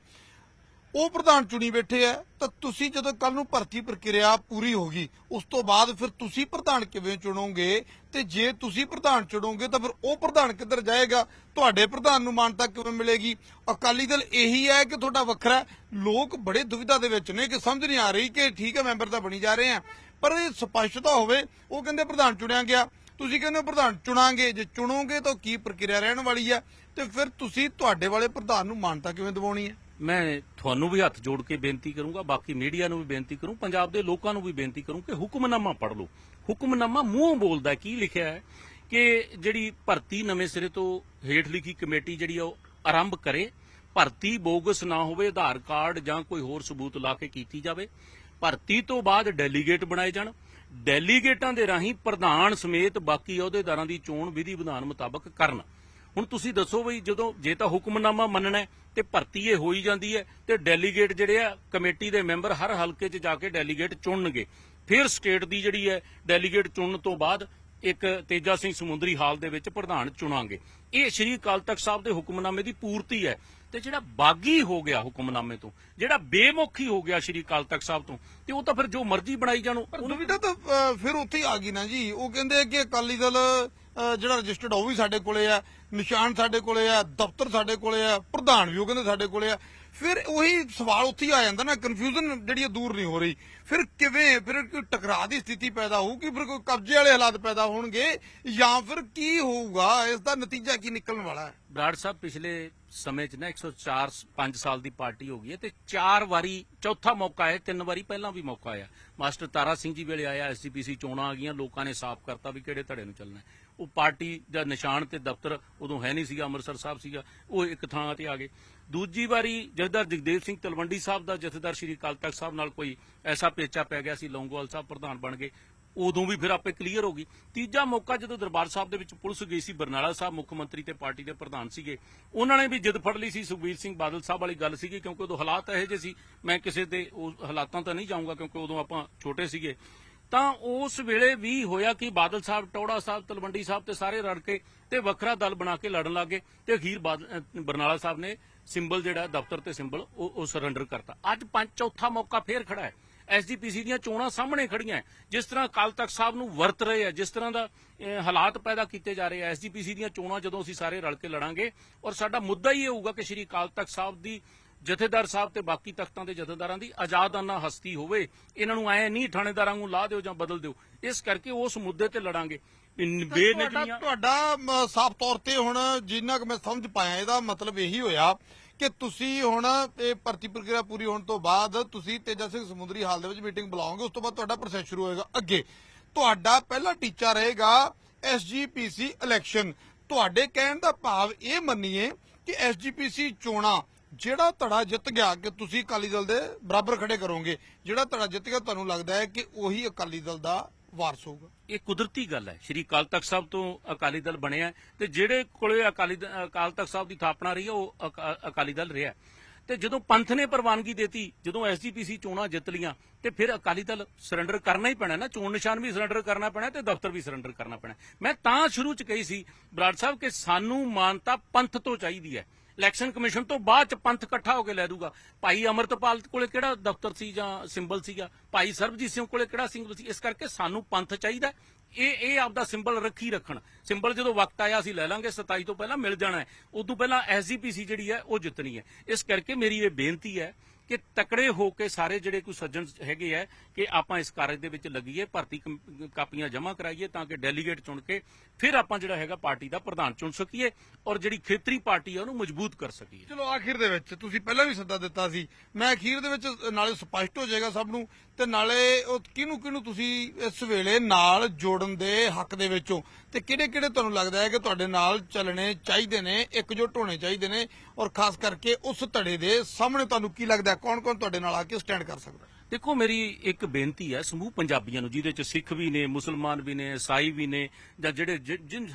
ਉਹ ਪ੍ਰਧਾਨ ਚੁਣੀ ਬੈਠੇ ਆ ਤਾਂ ਤੁਸੀਂ ਜਦੋਂ ਕੱਲ ਨੂੰ ਭਰਤੀ ਪ੍ਰਕਿਰਿਆ ਪੂਰੀ ਹੋ ਗਈ, ਉਸ ਤੋਂ ਬਾਅਦ ਫਿਰ ਤੁਸੀਂ ਪ੍ਰਧਾਨ ਕਿਵੇਂ ਚੁਣੋਗੇ? ਤੇ ਜੇ ਤੁਸੀਂ ਪ੍ਰਧਾਨ ਚੁਣੋਗੇ, ਤਾਂ ਫਿਰ ਉਹ ਪ੍ਰਧਾਨ ਕਿੱਧਰ ਜਾਏਗਾ? ਤੁਹਾਡੇ ਪ੍ਰਧਾਨ ਨੂੰ ਮਾਨਤਾ ਕਿਵੇਂ ਮਿਲੇਗੀ? ਅਕਾਲੀ ਦਲ ਇਹੀ ਹੈ ਕਿ ਤੁਹਾਡਾ ਵੱਖਰਾ ਲੋਕ ਬੜੇ ਦੁਵਿਧਾ ਦੇ ਵਿੱਚ ਨੇ ਕਿ ਸਮਝ ਨਹੀਂ ਆ ਰਹੀ ਕਿ ਠੀਕ ਹੈ ਮੈਂਬਰ ਤਾਂ ਬਣੀ ਜਾ ਰਹੇ ਆ ਪਰ ਇਹ ਸਪਸ਼ਟਤਾ ਹੋਵੇ, ਉਹ ਕਹਿੰਦੇ ਪ੍ਰਧਾਨ ਚੁਣਿਆ ਗਿਆ। ਤੁਸੀਂ ਕਹਿੰਦੇ ਹੋ ਪ੍ਰਧਾਨ ਚੁਣਾਂਗੇ, ਜੇ ਚੁਣੋਗੇ ਤਾਂ ਕੀ ਪ੍ਰਕਿਰਿਆ ਰਹਿਣ ਵਾਲੀ ਹੈ ਤੇ ਫਿਰ ਤੁਸੀਂ ਤੁਹਾਡੇ ਵਾਲੇ ਪ੍ਰਧਾਨ ਨੂੰ ਮਾਨਤਾ ਕਿਵੇਂ ਦਿਵਾਉਣੀ ਹੈ ਮੈਂ ਤੁਹਾਨੂੰ ਵੀ ਹੱਥ ਜੋੜ ਕੇ ਬੇਨਤੀ ਕਰੂੰਗਾ, ਬਾਕੀ ਮੀਡੀਆ ਨੂੰ ਵੀ ਬੇਨਤੀ ਕਰੂੰ, ਪੰਜਾਬ ਦੇ ਲੋਕਾਂ ਨੂੰ ਵੀ ਬੇਨਤੀ ਕਰੂੰ ਕਿ ਹੁਕਮਨਾਮਾ ਪੜ੍ਹ ਲਓ। ਹੁਕਮਨਾਮਾ ਮੂੰਹ ਬੋਲਦਾ ਕੀ ਲਿਖਿਆ ਹੈ ਕਿ ਜਿਹੜੀ ਭਰਤੀ ਨਵੇਂ ਸਿਰੇ ਤੋਂ ਹੇਠ ਲਿਖੀ ਕਮੇਟੀ ਜਿਹੜੀ ਆ ਉਹ ਆਰੰਭ ਕਰੇ, ਭਰਤੀ ਬੋਗਸ ਨਾ ਹੋਵੇ, ਆਧਾਰ ਕਾਰਡ ਜਾਂ ਕੋਈ ਹੋਰ ਸਬੂਤ ਲਾ ਕੇ ਕੀਤੀ ਜਾਵੇ, ਭਰਤੀ ਤੋਂ ਬਾਅਦ ਡੈਲੀਗੇਟ ਬਣਾਏ ਜਾਣ, ਡੈਲੀਗੇਟਾਂ ਦੇ ਰਾਹੀਂ ਪ੍ਰਧਾਨ ਸਮੇਤ ਬਾਕੀ ਅਹੁਦੇਦਾਰਾਂ ਦੀ ਚੋਣ ਵਿਧੀ ਵਿਧਾਨ ਮੁਤਾਬਕ ਕਰਨ। ਹੁਣ ਤੁਸੀਂ ਦੱਸੋ ਬਈ ਜਦੋਂ ਜੇ ਤਾਂ ਹੁਕਮਨਾਮਾ ਮੰਨਣਾ ਤੇ ਭਰਤੀ ਇਹ ਹੋਈ ਜਾਂਦੀ ਹੈ ਤੇ ਡੈਲੀਗੇਟ ਜਿਹੜੇ ਆ ਕਮੇਟੀ ਦੇ ਮੈਂਬਰ ਹਰ ਹਲਕੇ 'ਚ ਜਾ ਕੇ ਡੈਲੀਗੇਟ ਚੁਣਨਗੇ। ਫਿਰ ਸਟੇਟ ਦੀ ਜਿਹੜੀ ਹੈ ਡੈਲੀਗੇਟ ਚੁਣਨ ਤੋਂ ਬਾਅਦ ਇੱਕ ਤੇਜਾ ਸਿੰਘ ਸਮੁੰਦਰੀ ਹਾਲ ਦੇ ਵਿੱਚ ਪ੍ਰਧਾਨ ਚੁਣਾਂਗੇ। ਇਹ ਸ਼੍ਰੀ ਅਕਾਲ ਤਖਤ ਸਾਹਿਬ ਦੇ ਹੁਕਮਨਾਮੇ ਦੀ ਪੂਰਤੀ ਹੈ ਤੇ ਜਿਹੜਾ ਬਾਗੀ ਹੋ ਗਿਆ ਹੁਕਮਨਾਮੇ ਤੋਂ ਜਿਹੜਾ ਬੇਮੁਖੀ ਹੋ ਗਿਆ ਸ਼੍ਰੀ ਅਕਾਲ ਤਖਤ ਸਾਹਿਬ ਤੋਂ ਤੇ ਉਹ ਤਾਂ ਫਿਰ ਜੋ ਮਰਜ਼ੀ ਬਣਾਈ ਜਾਣੋ ਪਰ ਦੁਵਿਧਾ ਤਾਂ ਫਿਰ ਉੱਥੇ ਆ ਗਈ ਨਾ ਜੀ। ਉਹ ਕਹਿੰਦੇ ਕਿ ਅਕਾਲੀ ਦਲ ਜਿਹੜਾ ਰਜਿਸਟਰਡ ਉਹ ਵੀ ਸਾਡੇ ਕੋਲੇ ਆ, ਨਿਸ਼ਾਨ ਸਾਡੇ ਕੋਲੇ ਆ, ਦਫ਼ਤਰ ਸਾਡੇ ਕੋਲੇ ਆ, ਪ੍ਰਧਾਨ ਵੀ ਉਹ ਕਹਿੰਦੇ ਸਾਡੇ ਕੋਲੇ ਆ। ਫਿਰ ਉਹੀ ਸਵਾਲ ਉੱਥੇ ਆ ਜਾਂਦਾ ਨਾ ਕਨਫਿਊਜ਼ਨ ਜਿਹੜੀ ਦੂਰ ਨਹੀਂ ਹੋ ਰਹੀ। ਫਿਰ ਕਿਵੇਂ, ਫਿਰ ਕੋਈ ਟਕਰਾਅ ਦੀ ਸਥਿਤੀ ਪੈਦਾ ਹੋਊਗੀ, ਫਿਰ ਕੋਈ ਕਬਜ਼ੇ ਵਾਲੇ ਹਾਲਾਤ ਪੈਦਾ ਹੋਣਗੇ, ਜਾਂ ਫਿਰ ਕੀ ਹੋਊਗਾ, ਇਸ ਦਾ ਨਤੀਜਾ ਕੀ ਨਿਕਲਣ ਵਾਲਾ ਹੈ? ਬਰਾੜ ਸਾਹਿਬ, ਪਿਛਲੇ ਸਮੇਂ 'ਚ ਨਾ 104 5 ਸਾਲ ਦੀ ਪਾਰਟੀ ਹੋ ਗਈ ਹੈ ਤੇ ਚਾਰ ਵਾਰੀ, ਚੌਥਾ ਮੌਕਾ ਹੈ ਤਿੰਨ ਵਾਰੀ ਪਹਿਲਾਂ ਵੀ ਮੌਕਾ ਆਇਆ। ਮਾਸਟਰ ਤਾਰਾ ਸਿੰਘ ਜੀ ਵੇਲੇ ਆਇਆ ਐਸਜੀਪੀਸੀ ਚੋਣਾਂ ਆ ਗਈਆਂ, ਲੋਕਾਂ ਨੇ ਸਾਫ਼ ਕਰਤਾ ਵੀ ਕਿਹੜੇ ਧੜੇ ਨੂੰ ਚੱਲਣਾ ਉਹ ਪਾਰਟੀ ਦਾ ਨਿਸ਼ਾਨ ਤੇ ਦਫ਼ਤਰ ਉਦੋਂ ਹੈ ਨਹੀਂ ਸੀਗਾ, ਅੰਮ੍ਰਿਤਸਰ ਸਾਹਿਬ ਸੀਗਾ, ਉਹ ਇੱਕ ਥਾਂ ਤੇ ਆ ਗਏ। ਦੂਜੀ ਵਾਰੀ ਜਥੇਦਾਰ ਜਗਦੇਵ ਸਿੰਘ ਤਲਵੰਡੀ ਸਾਹਿਬ ਦਾ ਜਥੇਦਾਰ ਸ਼੍ਰੀ ਅਕਾਲ ਤਖਤ ਸਾਹਿਬ ਨਾਲ ਕੋਈ ਐਸਾ ਪੇਚਾ ਪੈ ਗਿਆ ਸੀ, ਲੌਂਗੋਵਾਲ ਸਾਹਿਬ ਪ੍ਰਧਾਨ ਬਣ ਗਏ। ਉਦੋਂ ਵੀ ਫਿਰ ਆਪੇ ਕਲੀਅਰ ਹੋ ਗਈ। ਤੀਜਾ ਮੌਕਾ ਜਦੋਂ ਦਰਬਾਰ ਸਾਹਿਬ ਦੇ ਵਿੱਚ ਪੁਲਿਸ ਗਈ ਸੀ, ਬਰਨਾਲਾ ਸਾਹਿਬ ਮੁੱਖ ਮੰਤਰੀ ਤੇ ਪਾਰਟੀ ਦੇ ਪ੍ਰਧਾਨ ਸੀਗੇ। ਉਹਨਾਂ ਨੇ ਵੀ ਜਿੱਦ ਫੜ ਲਈ ਸੀ, ਸੁਖਬੀਰ ਸਿੰਘ ਬਾਦਲ ਸਾਹਿਬ ਵਾਲੀ ਗੱਲ ਸੀਗੀ, ਕਿਉਂਕਿ ਉਦੋਂ ਹਾਲਾਤ ਇਹੋ ਜਿਹੇ ਸੀ। ਮੈਂ ਕਿਸੇ ਤੇ ਉਹ ਹਾਲਾਤਾਂ ਤਾਂ ਨਹੀਂ ਜਾਊਂਗਾ, ਕਿਉਂਕਿ ਉਦੋਂ ਆਪਾਂ ਛੋਟੇ ਸੀਗੇ। ਤਾਂ ਉਸ ਵੇਲੇ ਵੀ ਹੋਇਆ ਕਿ ਬਾਦਲ ਸਾਹਿਬ ਟੌੜਾ ਸਾਹਿਬ, ਤਲਵੰਡੀ ਸਾਹਿਬ ਤੇ ਸਾਰੇ ਰਲ ਕੇ ਤੇ ਵੱਖਰਾ ਦਲ ਬਣਾ ਕੇ ਲੜਨ ਲੱਗੇ ਤੇ ਅਖੀਰ ਬਾਦਲ- ਬਰਨਾਲਾ ਸਾਹਿਬ ਨੇ ਸਿੰਬਲ ਜਿਹੜਾ ਦਫ਼ਤਰ ਤੇ ਸਿੰਬਲ ਉਹ ਉਹ ਸਰੈਂਡਰ ਕਰਤਾ। ਅੱਜ ਪੰਜ ਚੌਥਾ ਮੌਕਾ ਫੇਰ ਖੜਾ ਹੈ। ਐਸਜੀਪੀਸੀ ਦੀਆਂ ਚੋਣਾਂ ਸਾਹਮਣੇ ਖੜੀਆਂ। ਜਿਸ ਤਰ੍ਹਾਂ ਅਕਾਲ ਤਖਤ ਸਾਹਿਬ ਨੂੰ ਵਰਤ ਰਹੇ ਆ ਜਿਸ ਤਰ੍ਹਾਂ ਦਾ ਹਾਲਾਤ ਪੈਦਾ ਕੀਤੇ ਜਾ ਰਹੇ ਆ ਐਸਜੀਪੀਸੀ ਦੀਆਂ ਚੋਣਾਂ ਜਦੋਂ ਅਸੀਂ ਸਾਰੇ ਰਲ ਕੇ ਲੜਾਂਗੇ ਔਰ ਸਾਡਾ ਮੁੱਦਾ ਹੀ ਇਹ ਹੋਊਗਾ ਕਿ ਸ਼੍ਰੀ ਅਕਾਲ ਤਖਤ ਸਾਹਿਬ ਦੀ ਜਥੇਦਾਰ ਸਾਹਿਬ ਤੇ ਬਾਕੀ ਤਖਤਾਂ ਦੇ ਜਥੇਦਾਰਾਂ ਦੀ ਆਜ਼ਾਦਾਨਾ ਹਸਤੀ ਹੋਵੇ। ਇਹਨਾਂ ਨੂੰ ਐ ਨਹੀਂ ਥਾਣੇਦਾਰਾਂ ਨੂੰ ਲਾ ਦਿਓ ਜਾਂ ਬਦਲ ਦਿਓ। ਇਸ ਕਰਕੇ ਉਸ ਮੁੱਦੇ ਤੇ ਲੜਾਂਗੇ। ਇਨ- ਤੁਹਾਡਾ ਸਾਫ਼ ਤੌਰ ਤੇ ਹੁਣ ਜਿੰਨਾ ਕਿ ਮੈਂ ਸਮਝ ਪਾਇਆ ਇਹਦਾ ਮਤਲਬ ਇਹੀ ਹੋਇਆ ਕਿ ਤੁਸੀਂ ਹੁਣ ਇਹ ਭਰਤੀ ਪ੍ਰਕਿਰਿਆ ਪੂਰੀ ਹੋਣ ਤੋਂ ਬਾਅਦ ਤੁਸੀਂ ਤੇਜਾ ਸਿੰਘ ਸਮੁੰਦਰੀ ਹਾਲ ਦੇ ਵਿੱਚ ਮੀਟਿੰਗ ਬੁਲਾਓਗੇ, ਉਸ ਤੋਂ ਬਾਅਦ ਤੁਹਾਡਾ ਪ੍ਰੋਸੈਸ ਸ਼ੁਰੂ ਹੋਏਗਾ ਅੱਗੇ। ਤੁਹਾਡਾ ਪਹਿਲਾ ਟੀਚਾ ਰਹੇਗਾ ਐਸਜੀਪੀਸੀ ਇਲੈਕਸ਼ਨ। ਤੁਹਾਡੇ ਕਹਿਣ ਦਾ ਭਾਵ ਇਹ ਮੰਨੀਏ ਕਿ ਐਸਜੀਪੀਸੀ ਚੋਣਾਂ, ਜਿਹੜਾ ਧੜਾ ਜਿੱਤ ਗਿਆ ਕਿ ਤੁਸੀਂ ਅਕਾਲੀ ਦਲ ਦੇ ਬਰਾਬਰ ਖੜੇ ਕਰੋਗੇ, ਜਿਹੜਾ ਧੜਾ ਜਿੱਤ ਗਿਆ, ਤੁਹਾਨੂੰ ਲੱਗਦਾ ਹੈ ਕਿ ਉਹੀ ਅਕਾਲੀ ਦਲ ਦਾ ਵਾਰਸ ਹੋਊਗਾ। ਇਹ ਕੁਦਰਤੀ ਗੱਲ ਹੈ। ਸ਼੍ਰੀ ਅਕਾਲ ਤਖਤ ਸਾਹਿਬ ਤੋਂ ਅਕਾਲੀ ਦਲ ਬਣਿਆ ਤੇ ਜਿਹੜੇ ਕੋਲੇ ਅਕਾਲੀ ਅਕਾਲ ਤਖਤ ਸਾਹਿਬ ਦੀ ਥਾਪਣਾ ਰਹੀ ਹੈ, ਉਹ ਅਕਾਲੀ ਦਲ ਰਿਹਾ ਤੇ ਜਦੋਂ ਪੰਥ ਨੇ ਪ੍ਰਵਾਨਗੀ ਦਿੱਤੀ, ਜਦੋਂ ਐਸਜੀਪੀਸੀ ਚੋਣਾਂ ਜਿੱਤ ਲੀਆਂ ਤੇ ਫਿਰ ਅਕਾਲੀ ਦਲ ਸਰੈਂਡਰ ਕਰਨਾ ਹੀ ਪੈਣਾ ਨਾ। ਚੋਣ ਨਿਸ਼ਾਨ ਵੀ ਸਰੈਂਡਰ ਕਰਨਾ ਪੈਣਾ ਤੇ ਦਫ਼ਤਰ ਵੀ ਸਰੈਂਡਰ ਕਰਨਾ ਪੈਣਾ। ਮੈਂ ਤਾਂ ਸ਼ੁਰੂ ਚ ਕਹੀ ਸੀ, ਬਰਾੜ ਸਾਹਿਬ, ਕਿ ਸਾਨੂੰ ਮਾਨਤਾ ਪੰਥ ਤੋਂ ਚਾਹੀਦੀ ਹੈ। ਇਲੈਕਸ਼ਨ ਕਮਿਸ਼ਨ ਤੋਂ ਬਾਅਦ ਚ ਪੰਥ ਇਕੱਠਾ ਹੋ ਕੇ ਲੈ ਦੂਗਾ। ਭਾਈ ਅਮਰਤਪਾਲ ਕੋਲੇ ਕਿਹੜਾ ਦਫ਼ਤਰ ਸੀ ਜਾਂ ਸਿੰਬਲ ਸੀਗਾ? ਭਾਈ ਸਰਬਜੀਤ ਸਿੰਘ ਕੋਲੇ ਕਿਹੜਾ ਸਿੰਬਲ ਸੀ? ਇਸ ਕਰਕੇ ਸਾਨੂੰ ਪੰਥ ਚਾਹੀਦਾ ਇਹ ਇਹ ਆਪਦਾ ਸਿੰਬਲ ਰੱਖੀ ਰੱਖਣ। ਸਿੰਬਲ ਜਦੋਂ ਵਕਤ ਆਇਆ, ਅਸੀਂ ਲੈ ਲਾਂਗੇ। 27 ਤੋਂ ਪਹਿਲਾਂ ਮਿਲ ਜਾਣਾ ਹੈ। ਉਦੋਂ ਪਹਿਲਾਂ ਐਸਜੀਪੀਸੀ ਜਿਹੜੀ ਹੈ, ਉਹ ਜਿੱਤਣੀ ਹੈ। ਇਸ ਕਰਕੇ ਮੇਰੀ ਇਹ ਬੇਨਤੀ ਹੈ ਕਿ ਤਕੜੇ ਹੋ ਕੇ ਸਾਰੇ ਜਿਹੜੇ ਕੋਈ ਸੱਜਣ ਹੈਗੇ ਆ ਕਿ ਆਪਾਂ ਇਸ ਕਾਰਜ ਦੇ ਵਿੱਚ ਲੱਗੀਏ, ਭਰਤੀ ਕਾਪੀਆਂ ਜਮ੍ਹਾਂ ਕਰਾਈਏ ਤਾਂ ਕਿ ਡੈਲੀਗੇਟ ਚੁਣ ਕੇ ਫਿਰ ਆਪਾਂ ਜਿਹੜਾ ਹੈਗਾ ਪਾਰਟੀ ਦਾ ਪ੍ਰਧਾਨ ਚੁਣ ਸਕੀਏ ਔਰ ਜਿਹੜੀ ਖੇਤਰੀ ਪਾਰਟੀ ਆ ਉਹਨੂੰ ਮਜ਼ਬੂਤ ਕਰ ਸਕੀਏ। ਚਲੋ, ਆਖਿਰ ਦੇ ਵਿੱਚ ਤੁਸੀਂ ਪਹਿਲਾਂ ਵੀ ਸੱਦਾ ਦਿੱਤਾ ਸੀ। ਮੈਂ ਅਖੀਰ ਦੇ ਵਿੱਚ ਨਾਲੇ ਸਪਸ਼ਟ ਹੋ ਜਾਏਗਾ ਸਭ ਨੂੰ ਤੇ ਨਾਲੇ ਉਹ ਕਿਹਨੂੰ ਕਿਹਨੂੰ ਤੁਸੀਂ ਇਸ ਵੇਲੇ ਨਾਲ ਜੋੜਨ ਦੇ ਹੱਕ ਦੇ ਵਿੱਚੋਂ ਤੇ ਕਿਹੜੇ ਕਿਹੜੇ ਤੁਹਾਨੂੰ ਲੱਗਦਾ ਹੈ ਕਿ ਤੁਹਾਡੇ ਨਾਲ ਚੱਲਣੇ ਚਾਹੀਦੇ ਨੇ, ਇਕਜੁੱਟ ਹੋਣੇ ਚਾਹੀਦੇ ਨੇ? ਔਰ ਖਾਸ ਕਰਕੇ ਉਸ ਧੜੇ ਦੇ ਸਾਹਮਣੇ ਤੁਹਾਨੂੰ ਕੀ ਲੱਗਦਾ ਕੌਣ ਕੌਣ ਤੁਹਾਡੇ ਨਾਲ ਆ ਕੇ ਸਟੈਂਡ ਕਰ ਸਕਦਾ ਦੇਖੋ, ਮੇਰੀ ਇੱਕ ਬੇਨਤੀ ਹੈ, ਸਮੂਹ ਪੰਜਾਬੀਆਂ ਨੂੰ, ਜਿਹਦੇ ਚ ਸਿੱਖ ਵੀ ਨੇ, ਮੁਸਲਮਾਨ ਵੀ ਨੇ ਈਸਾਈ ਵੀ ਨੇ, ਜਾਂ ਜਿਹੜੇ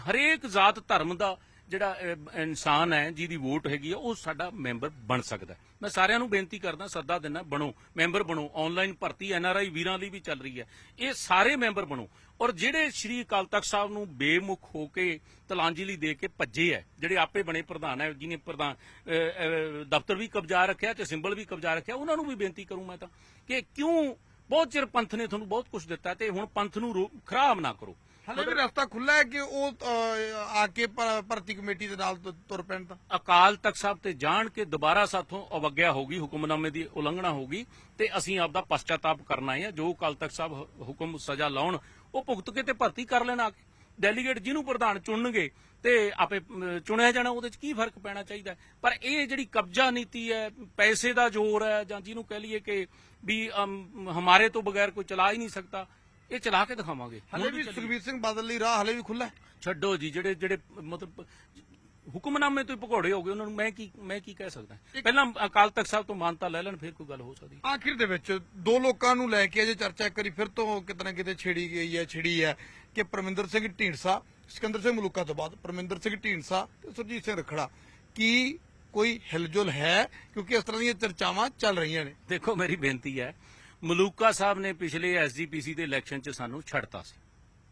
ਹਰੇਕ ਜ਼ਾਤ ਧਰਮ ਦਾ ਜਿਹੜਾ ਇਨਸਾਨ ਹੈ, ਜਿਹਦੀ ਵੋਟ ਹੈਗੀ ਆ, ਉਹ ਸਾਡਾ ਮੈਂਬਰ ਬਣ ਸਕਦਾ ਮੈਂ ਸਾਰਿਆਂ ਨੂੰ ਬੇਨਤੀ ਕਰਦਾ, ਸੱਦਾ ਦਿੰਦਾ, ਬਣੋ, ਮੈਂਬਰ ਬਣੋ। ਆਨਲਾਈਨ ਭਰਤੀ ਐਨਆਰਆਈ ਵੀਰਾਂ ਲਈ ਵੀ ਚੱਲ ਰਹੀ ਹੈ। ਇਹ ਸਾਰੇ ਮੈਂਬਰ ਬਣੋ। ਔਰ ਜਿਹੜੇ ਸ਼੍ਰੀ ਅਕਾਲ ਤਖਤ ਸਾਹਿਬ ਨੂੰ ਬੇਮੁਖ ਹੋ ਕੇ ਤਲਾਂਜਲੀ ਦੇ ਕੇ ਭੱਜੇ ਹੈ, ਜਿਹੜੇ ਆਪੇ ਬਣੇ ਪ੍ਰਧਾਨ ਹੈ, ਜਿਹਨੇ ਪ੍ਰਧਾਨ ਦਫ਼ਤਰ ਵੀ ਕਬਜ਼ਾ ਰੱਖਿਆ ਤੇ ਸਿੰਬਲ ਵੀ ਕਬਜ਼ਾ ਰੱਖਿਆ, ਉਹਨਾਂ ਨੂੰ ਵੀ ਬੇਨਤੀ ਕਰੂੰ ਮੈਂ ਤਾਂ ਕਿ ਕਿਉਂ ਬਹੁਤ ਚਿਰ ਪੰਥ ਨੇ ਤੁਹਾਨੂੰ ਬਹੁਤ ਕੁਝ ਦਿੱਤਾ ਤੇ ਹੁਣ ਪੰਥ ਨੂੰ ਰੋ- ਖਰਾਬ ਨਾ ਕਰੋ। ਹਲੇ ਵੀ ਰਸਤਾ ਖੁੱਲਾ ਹੈ ਕਿ ਉਹ ਅਹ, ਆ ਕੇ ਭ- ਭਰਤੀ ਕਮੇਟੀ ਦੇ ਨਾਲ ਤੁ- ਤੁਰ ਪੈਣ ਤਾਂ? ਅਕਾਲ ਤਖਤ ਸਾਹਿਬ ਤੇ ਜਾਣ ਕੇ ਦੁਬਾਰਾ ਸਾਥੋਂ ਅਵਗਿਆ ਹੋਗੀ ਹੁਕਮਨਾਮੇ ਦੀ ਉਲੰਘਣਾ ਹੋਗੀ ਤੇ ਅਸੀਂ ਆਪਦਾ ਪਛਤਾਤਾਪ ਕਰਨਾ ਹੈ। ਜੋ ਅਕਾਲ ਤਖਤ ਸਾਹਿਬ ਹੁ- ਹੁਕਮ ਸਜ਼ਾ ਲਾਉਣ ਉਹ ਭੁਗਤ ਕੇ ਤੇ ਭਰਤੀ ਕਰ ਲੈਣ ਆ ਕੇ। ਡੈਲੀਗੇਟ ਜਿਹਨੂੰ ਪ੍ਰਧਾਨ ਚੁਣਨਗੇ ਤੇ ਆਪੇ ਅਮ, ਚੁਣਿਆ ਜਾਣਾ ਉਹਦੇ ਚ ਕੀ ਫ਼ਰਕ ਪੈਣਾ ਚਾਹੀਦਾ ਹੈ? ਪਰ ਇਹ ਜਿਹੜੀ ਕਬਜ਼ਾ ਨੀਤੀ ਹੈ ਪੈਸੇ ਦਾ ਜ਼ੋਰ ਹੈ ਜਾਂ ਜਿਹਨੂੰ ਕਹਿ ਲਈਏ ਕਿ ਵੀ ਅਮ, ਹਮਾਰੇ ਤੋਂ ਬਗੈਰ ਕੋਈ ਚਲਾ ਹੀ ਨਹੀਂ ਸਕਦਾ ਇਹ ਚਲਾ ਕੇ ਦਿਖਾਵਾਂਗੇ। ਹਲੇ ਵੀ। ਸੁਖਬੀਰ ਸਿੰਘ ਬਾਦਲ ਲਈ ਰਾਹ ਹਲੇ ਵੀ ਖੁੱਲਾ ਛੱਡੋ ਜੀ ਜਿਹੜੇ ਜਿਹੜੇ ਮਤਲਬ ਹੁਕਮਨਾਮੇ ਤੋਂ ਭਗੌੜੇ ਹੋ ਗਏ ਉਹਨਾਂ ਨੂੰ ਮੈਂ ਕੀ ਮੈਂ ਕੀ ਕਹਿ ਸਕਦਾ? ਪਹਿਲਾਂ ਅਕਾਲ ਤਖਤ ਸਾਹਿਬ ਤੋਂ ਮਾਨਤਾ ਲੈ ਲੈਣ ਫਿਰ ਕੋਈ ਗੱਲ ਹੋ ਸਕਦੀ ਆਖਿਰ ਦੇ ਵਿੱਚ ਦੋ ਲੋਕਾਂ ਨੂੰ ਲੈ ਕੇ ਜੇ ਚਰਚਾ ਇੱਕ ਵਾਰੀ ਫਿਰ ਤੋਂ ਕਿਤੇ ਨਾ ਕਿਤੇ ਛੇੜੀ ਗਈ ਹੈ ਛਿੜੀ ਹੈ ਕਿ ਪਰਮਿੰਦਰ ਸਿੰਘ ਢੀਂਡਸਾ ਸਿਕੰਦਰ ਸਿੰਘ ਮਲੂਕਾ ਤੋਂ ਬਾਅਦ ਪਰਮਿੰਦਰ ਸਿੰਘ ਢੀਂਡਸਾ ਤੇ ਸੁਰਜੀਤ ਸਿੰਘ ਰਖੜਾ ਕੀ ਕੋਈ ਹਿਲਜੁਲ ਹੈ? ਕਿਉਂਕਿ ਇਸ ਤਰ੍ਹਾਂ ਦੀਆਂ ਚਰਚਾਵਾਂ ਚੱਲ ਰਹੀਆਂ ਨੇ। ਦੇਖੋ ਮੇਰੀ ਬੇਨਤੀ ਹੈ ਮਲੂਕਾ ਸਾਹਿਬ ਨੇ ਪਿਛਲੇ ਐਸਜੀਪੀਸੀ ਦੇ ਇਲੈਕਸ਼ਨ 'ਚ ਸਾਨੂੰ ਛੱਡਤਾ ਸੀ।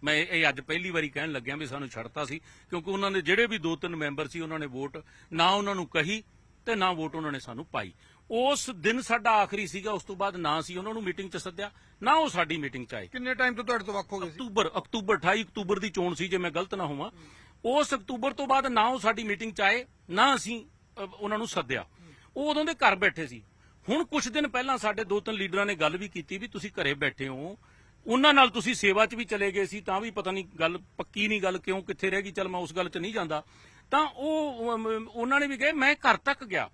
ਮੈਂ ਇਹ ਅੱਜ ਪਹਿਲੀ ਵਾਰੀ ਕਹਿਣ ਲੱਗਿਆ ਵੀ ਸਾਨੂੰ ਛੱਡਤਾ ਸੀ ਕਿਉਂਕਿ ਉਹਨਾਂ ਦੇ ਜਿਹੜੇ ਵੀ ਦੋ ਤਿੰਨ ਮੈਂਬਰ ਸੀ ਉਹਨਾਂ ਨੇ ਵੋਟ ਨਾ ਉਹਨਾਂ ਨੂੰ ਕਹੀ ਤੇ ਨਾ ਵੋਟ ਉਹਨਾਂ ਨੇ ਸਾਨੂੰ ਪਾਈ। ਉਸ ਦਿਨ ਸਾਡਾ ਆਖਰੀ ਸੀਗਾ ਉਸ ਤੋਂ ਬਾਅਦ ਨਾ ਸੀ ਉਹਨਾਂ ਨੂੰ ਮੀਟਿੰਗ 'ਚ ਸੱਦਿਆ ਨਾ ਉਹ ਸਾਡੀ ਮੀਟਿੰਗ 'ਚ ਆਏ। ਕਿੰਨੇ ਟਾਈਮ ਤੋਂ ਤੁਹਾਡੇ ਤੋਂ ਵੱਖ ਹੋ ਗਏ ਸੀ? ਅਕਤੂਬਰ ਅਕਤੂਬਰ 28 ਅਕਤੂਬਰ ਦੀ ਚੋਣ ਸੀ ਜੇ ਮੈਂ ਗਲਤ ਨਾ ਹੋਵਾਂ। ਉਸ ਅਕਤੂਬਰ ਤੋਂ ਬਾਅਦ ਨਾ ਉਹ ਸਾਡੀ ਮੀਟਿੰਗ ਚ ਆਏ ਨਾ ਅਸੀਂ ਉਹਨਾਂ ਨੂੰ ਸੱਦਿਆ। ਉਹ ਉਦੋਂ ਦੇ ਘਰ ਬੈਠੇ ਸੀ। ਹੁਣ ਕੁਝ ਦਿਨ ਪਹਿਲਾਂ ਸਾਡੇ ਦੋ ਤਿੰਨ ਲੀਡਰਾਂ ਨੇ ਗੱਲ ਵੀ ਕੀਤੀ ਵੀ ਤੁਸੀਂ ਘਰੇ ਬੈਠੇ ਹੋ। ਉਹਨਾਂ ਨਾਲ ਤੁਸੀਂ ਸੇਵਾ 'ਚ ਵੀ ਚਲੇ ਗਏ ਸੀ, ਤਾਂ ਵੀ ਪਤਾ ਨਹੀਂ ਗੱਲ ਪੱਕੀ ਨਹੀਂ ਗੱਲ ਕਿਉਂ ਕਿੱਥੇ ਰਹਿ ਗਈ, ਚਲ ਮੈਂ ਉਸ ਗੱਲ 'ਚ ਨਹੀਂ ਜਾਂਦਾ। ਤਾਂ ਉਹ ਉਹਨਾਂ ਨੇ ਵੀ ਕਹੇ, ਮੈਂ ਘਰ ਤੱਕ ਗਿਆ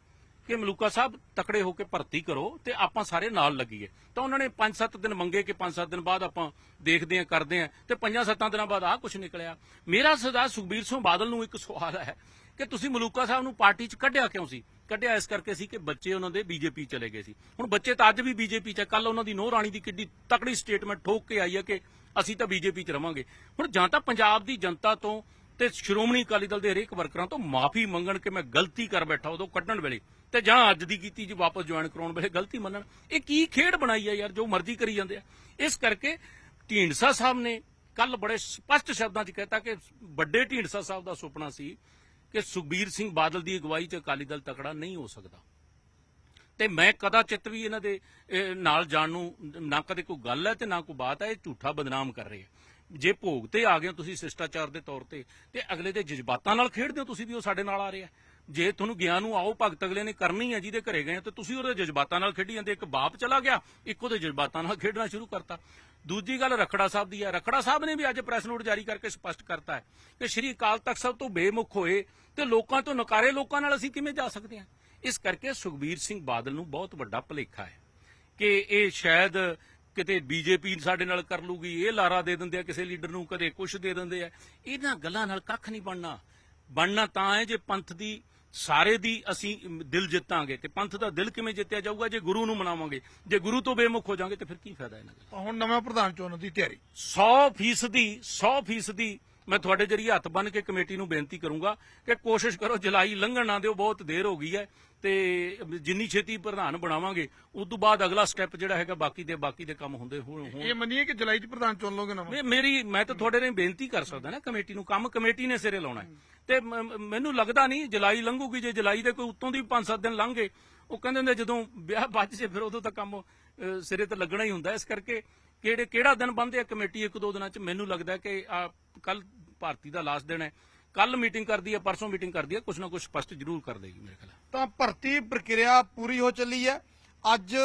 ਕਿ ਮਲੂਕਾ ਸਾਹਿਬ ਤਕੜੇ ਹੋ ਕੇ ਭਰਤੀ ਕਰੋ ਤੇ ਆਪਾਂ ਸਾਰੇ ਨਾਲ ਲੱਗੀਏ। ਤਾਂ ਉਹਨਾਂ ਨੇ 5-7 ਦਿਨ ਮੰਗੇ ਕਿ 5-7 ਦਿਨ ਬਾਅਦ ਆਪਾਂ ਦੇਖਦੇ ਆਂ ਕਰਦੇ ਆਂ ਤੇ 5-7 ਦਿਨਾਂ ਬਾਅਦ ਆਹ ਕੁਝ ਨਿਕਲਿਆ। ਮੇਰਾ ਸਰਦਾਰ ਸੁਖਬੀਰ ਸਿੰਘ ਬਾਦਲ ਨੂੰ ਇੱਕ ਸਵਾਲ ਹੈ ਕਿ ਤੁਸੀਂ ਮਲੂਕਾ ਸਾਹਿਬ ਨੂੰ ਪਾਰਟੀ 'ਚ ਕੱਢਿਆ ਕਿਉਂ ਸੀ? ਕੱਢਿਆ ਇਸ ਕਰਕੇ ਸੀ ਕਿ ਬੱਚੇ ਉਹਨਾਂ ਦੇ ਬੀਜੇਪੀ ਚਲੇ ਗਏ ਸੀ। ਹੁਣ ਬੱਚੇ ਤਾਂ ਅੱਜ ਵੀ ਬੀਜੇਪੀ 'ਚ ਕੱਲ ਉਹਨਾਂ ਦੀ ਨੋਹ ਰਾਣੀ ਦੀ ਕਿੱਡੀ ਤਕੜੀ ਸਟੇਟਮੈਂਟ ਠੋਕ ਕੇ ਆਈ ਹੈ ਕਿ ਅਸੀਂ ਤਾਂ ਬੀਜੇਪੀ 'ਚ ਰਵਾਂਗੇ। ਹੁਣ ਜਾਂ ਤਾਂ ਪੰਜਾਬ ਦੀ ਜਨਤਾ ਤੋਂ ਤੇ ਸ਼੍ਰੋਮਣੀ ਅਕਾਲੀ ਦਲ ਦੇ ਹਰੇਕ ਵਰਕਰਾਂ ਤੋਂ ਮਾਫੀ ਮੰਗਣ ਕਿ ਮੈਂ ਗਲਤੀ ਕਰ ਬੈਠਾ ਉਦੋਂ ਕੱਢਣ ਵੇਲੇ ਤੇ ਜਾਂ ਅੱਜ ਦੀ ਕੀਤੀ ਜੀ ਵਾਪਸ ਜੁਆਇਨ ਕਰਾਉਣ ਵੇਲੇ ਗਲਤੀ ਮੰਨਣ। ਇਹ ਕੀ ਖੇਡ ਬਣਾਈ ਹੈ ਯਾਰ ਜੋ ਮਰਜ਼ੀ ਕਰੀ ਜਾਂਦੇ ਆ। ਇਸ ਕਰਕੇ ਢੀਂਡਸਾ ਸਾਹਿਬ ਨੇ ਕੱਲ ਬੜੇ ਸਪਸ਼ਟ ਸ਼ਬਦਾਂ 'ਚ ਕਹਿਤਾ ਕਿ ਵੱਡੇ ਢੀਂਡਸਾ ਸਾਹਿਬ ਦਾ ਸੁਪਨਾ ਸੀ ਕਿ ਸੁਖਬੀਰ ਸਿੰਘ ਬਾਦਲ ਦੀ ਅਗਵਾਈ 'ਚ ਅਕਾਲੀ ਦਲ ਤਕੜਾ ਨਹੀਂ ਹੋ ਸਕਦਾ। ਤੇ ਮੈਂ ਕਦਾ ਚਿੱਤ ਵੀ ਇਹਨਾਂ ਦੇ ਨਾਲ ਜਾਣ ਨੂੰ ਨਾ ਕਦੇ ਕੋਈ ਗੱਲ ਹੈ ਤੇ ਨਾ ਕੋਈ ਬਾਤ ਹੈ, ਇਹ ਝੂਠਾ ਬਦਨਾਮ ਕਰ ਰਹੇ ਆ ਜੇ ਭੋਗ ਤੇ ਆ ਗਏ ਤੁਸੀਂ ਸਿਸ਼ਟਾਚਾਰ ਦੇ ਤੌਰ ਤੇ ਤੇ ਅਗਲੇ ਦੇ ਜਜ਼ਬਾਤਾਂ ਨਾਲ ਖੇਡਦੇ ਹੋ ਤੁਸੀਂ ਵੀ ਉਹ ਸਾਡੇ ਨਾਲ ਆ ਰਿਹਾ ਜੇ ਤੁਹਾਨੂੰ ਗਿਆਨ ਨੂੰ ਆਓ, ਭਗਤ ਅਗਲੇ ਨੇ ਕਰਨੀ ਹੈ ਜਿਹਦੇ ਘਰੇ ਗਏ ਹੋ ਤੇ ਤੁਸੀਂ ਉਹਦੇ ਜਜ਼ਬਾਤਾਂ ਨਾਲ ਖੇਡੀ ਜਾਂਦੇ। ਇੱਕ ਬਾਪ ਚਲਾ ਗਿਆ, ਇੱਕ ਉਹਦੇ ਜਜ਼ਬਾਤਾਂ ਨਾਲ ਖੇਡਣਾ ਸ਼ੁਰੂ ਕਰਤਾ। ਦੂਜੀ ਗੱਲ ਰਖੜਾ ਸਾਹਿਬ ਦੀ ਹੈ। ਰਖੜਾ ਸਾਹਿਬ ਨੇ ਵੀ ਅੱਜ ਪ੍ਰੈਸ ਨੋਟ ਜਾਰੀ ਕਰਕੇ ਸਪਸ਼ਟ ਕਰਤਾ ਹੈ ਕਿ ਸ਼੍ਰੀ ਅਕਾਲ ਤਖਤ ਸਾਹਿਬ ਤੋਂ ਬੇਮੁਖ ਹੋਏ ਤੇ ਲੋਕਾਂ ਤੋਂ ਨਕਾਰੇ ਲੋਕਾਂ ਨਾਲ ਅਸੀਂ ਕਿਵੇਂ ਜਾ ਸਕਦੇ ਹਾਂ? ਇਸ ਕਰਕੇ ਸੁਖਬੀਰ ਸਿੰਘ ਬਾਦਲ ਨੂੰ ਬਹੁਤ ਵੱਡਾ ਭੁਲੇਖਾ ਹੈ ਕਿ ਇਹ ਸ਼ਾਇਦ ਕਿਤੇ ਬੀਜੇਪੀ ਸਾਡੇ ਨਾਲ ਕਰ ਲੂਗੀ, ਇਹ ਲਾਰਾ ਦੇ ਦਿੰਦੇ ਆ ਕਿਸੇ ਲੀਡਰ ਨੂੰ, ਕਦੇ ਕੁਝ ਦੇ ਦਿੰਦੇ ਆ। ਇਹਨਾਂ ਗੱਲਾਂ ਨਾਲ ਕੱਖ ਨਹੀਂ ਬਣਨਾ। ਬਣਨਾ ਤਾਂ ਹੈ ਜੇ ਪੰਥ ਦੀ ਸਾਰੇ ਦੀ ਅਸੀਂ ਦਿਲ ਜਿੱਤਾਂਗੇ ਤੇ ਪੰਥ ਦਾ ਦਿਲ ਕਿਵੇਂ ਜਿੱਤਿਆ ਜਾਊਗਾ ਜੇ ਗੁਰੂ ਨੂੰ ਮਨਾਵਾਂਗੇ ਜੇ ਗੁਰੂ ਤੋਂ ਬੇਮੁਖ ਹੋ ਜਾਵਾਂਗੇ ਤੇ ਫਿਰ ਕੀ ਫਾਇਦਾ ਇਹਨਾਂ ਦਾ? ਹੁਣ ਨਵਾਂ ਪ੍ਰਧਾਨ ਚੁਣਨ ਦੀ ਤਿਆਰੀ। 100 ਫੀਸਦੀ 100 ਫੀਸਦੀ ਮੈਂ ਤੁਹਾਡੇ ਜਰੀਏ ਹੱਥ ਬੰਨ ਕੇ ਕਮੇਟੀ ਨੂੰ ਬੇਨਤੀ ਕਰੂੰਗਾ ਕਿ ਕੋਸ਼ਿਸ਼ ਕਰੋ ਜੁਲਾਈ ਲੰਘਣ ਨਾ ਦਿਓ ਬਹੁਤ ਦੇਰ ਹੋ ਗਈ ਹੈ ਤੇ ਜਿੰਨੀ ਛੇਤੀ ਪ੍ਰਧਾਨ ਬਣਾਵਾਂਗੇ ਉਸ ਤੋਂ ਬਾਅਦ ਅਗਲਾ ਸਟੈਪ ਜਿਹੜਾ ਹੈਗਾ ਬਾਕੀ ਦੇ ਬਾਕੀ ਦੇ ਕੰਮ ਹੁੰਦੇ ਹੋਣ ਇਹ ਮੰਨੀਏ ਕਿ ਜੁਲਾਈ 'ਚ ਪ੍ਰਧਾਨ ਚੁਣ ਲਓਗੇ ਨਵਾਂ ਮੇ- ਮੇਰੀ ਮੈਂ ਤਾਂ ਤੁਹਾਡੇ ਨਾਲ ਬੇਨਤੀ ਕਰ ਸਕਦਾ ਨਾ ਕਮੇਟੀ ਨੂੰ ਕੰਮ ਕਮੇਟੀ ਨੇ ਸਿਰੇ ਲਾਉਣਾ ਤੇ ਮੈਨੂੰ ਲੱਗਦਾ ਨਹੀਂ ਜੁਲਾਈ ਲੰਘੂਗੀ ਜੇ ਜੁਲਾਈ ਦੇ ਕੋਈ ਉੱਤੋਂ ਦੀ 5-7 ਦਿਨ ਲੰਘ ਗਏ ਉਹ ਕਹਿੰਦੇ ਹੁੰਦੇ ਜਦੋਂ ਵਿਆਹ ਬਚ ਜੇ ਫਿਰ ਉਦੋਂ ਤਾਂ ਕੰਮ ਸਿਰੇ ਤੇ ਲੱਗਣਾ ਹੀ ਹੁੰਦਾ ਇਸ ਕਰਕੇ ਕਿਹੜੇ ਕਿਹੜਾ ਦਿਨ ਬੰਦੇ ਆ ਕਮੇਟੀ ਇੱਕ ਦੋ ਦਿਨਾਂ ਚ? ਮੈਨੂੰ ਲੱਗਦਾ ਕਿ ਕੱਲ ਭਾਰਤੀ ਦਾ ਲਾਸਟ ਦਿਨ ਹੈ। ਕੱਲ ਮੀਟਿੰਗ ਕਰਦੀ ਹੈ, ਪਰਸੋਂ ਮੀਟਿੰਗ ਕਰਦੀ ਹੈ, ਕੁਛ ਨਾ ਕੁਛ ਸਪਸ਼ਟ ਜ਼ਰੂਰ ਕਰ ਦੇਗੀ ਮੇਰੇ ਖਿਆਲ ਤਾਂ ਭਰਤੀ ਪ੍ਰਕਿਰਿਆ ਪੂਰੀ ਹੋ ਚੱਲੀ ਹੈ। ਅੱਜ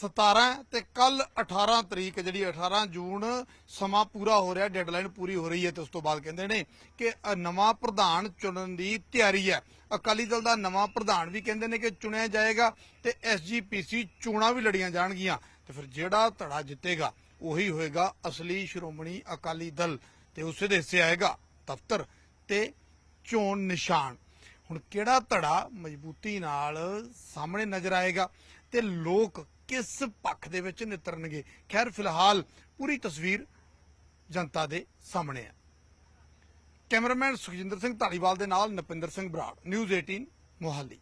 17 ਤੇ ਕੱਲ 18 ਤਰੀਕ, ਜਿਹੜੀ 18 ਜੂਨ ਸਮਾਂ ਪੂਰਾ ਹੋ ਰਿਹਾ ਡੈਡਲਾਈਨ ਪੂਰੀ ਹੋ ਰਹੀ ਹੈ ਤੇ ਉਸ ਤੋਂ ਬਾਅਦ ਕਹਿੰਦੇ ਨੇ ਕਿ ਨਵਾਂ ਪ੍ਰਧਾਨ ਚੁਣਨ ਦੀ ਤਿਆਰੀ ਹੈ। ਅਕਾਲੀ ਦਲ ਦਾ ਨਵਾਂ ਪ੍ਰਧਾਨ ਵੀ ਕਹਿੰਦੇ ਨੇ ਕਿ ਚੁਣਿਆ ਜਾਏਗਾ ਤੇ ਐਸਜੀਪੀਸੀ ਚੋਣਾਂ ਵੀ ਲੜੀਆਂ ਜਾਣਗੀਆਂ। ਤੇ ਫਿਰ ਜਿਹੜਾ ਧੜਾ ਜਿੱਤੇਗਾ ਉਹੀ ਹੋਏਗਾ। ਅਸਲੀ ਸ਼੍ਰੋਮਣੀ ਅਕਾਲੀ ਦਲ ਤੇ ਉਸੇ ਦੇ ਹਿੱਸੇ ਆਏਗਾ ਦਫ਼ਤਰ ਤੇ ਚੋਣ ਨਿਸ਼ਾਨ। ਹੁਣ ਕਿਹੜਾ ਧੜਾ ਮਜ਼ਬੂਤੀ ਨਾਲ ਸਾਹਮਣੇ ਨਜ਼ਰ ਆਏਗਾ ਤੇ ਲੋਕ ਕਿਸ ਪੱਖ ਦੇ ਵਿੱਚ ਨਿਤਰਨਗੇ? ਖੈਰ, ਫਿਲਹਾਲ ਪੂਰੀ ਤਸਵੀਰ ਜਨਤਾ ਦੇ ਸਾਹਮਣੇ ਹੈ। ਕੈਮਰਾਮੈਨ ਸੁਖਜਿੰਦਰ ਸਿੰਘ ਢਾਲੀਵਾਲ ਦੇ ਨਾਲ ਨਪਿੰਦਰ ਸਿੰਘ ਬਰਾੜ, ਨਿਊਜ਼ 18 ਮੋਹਾਲੀ।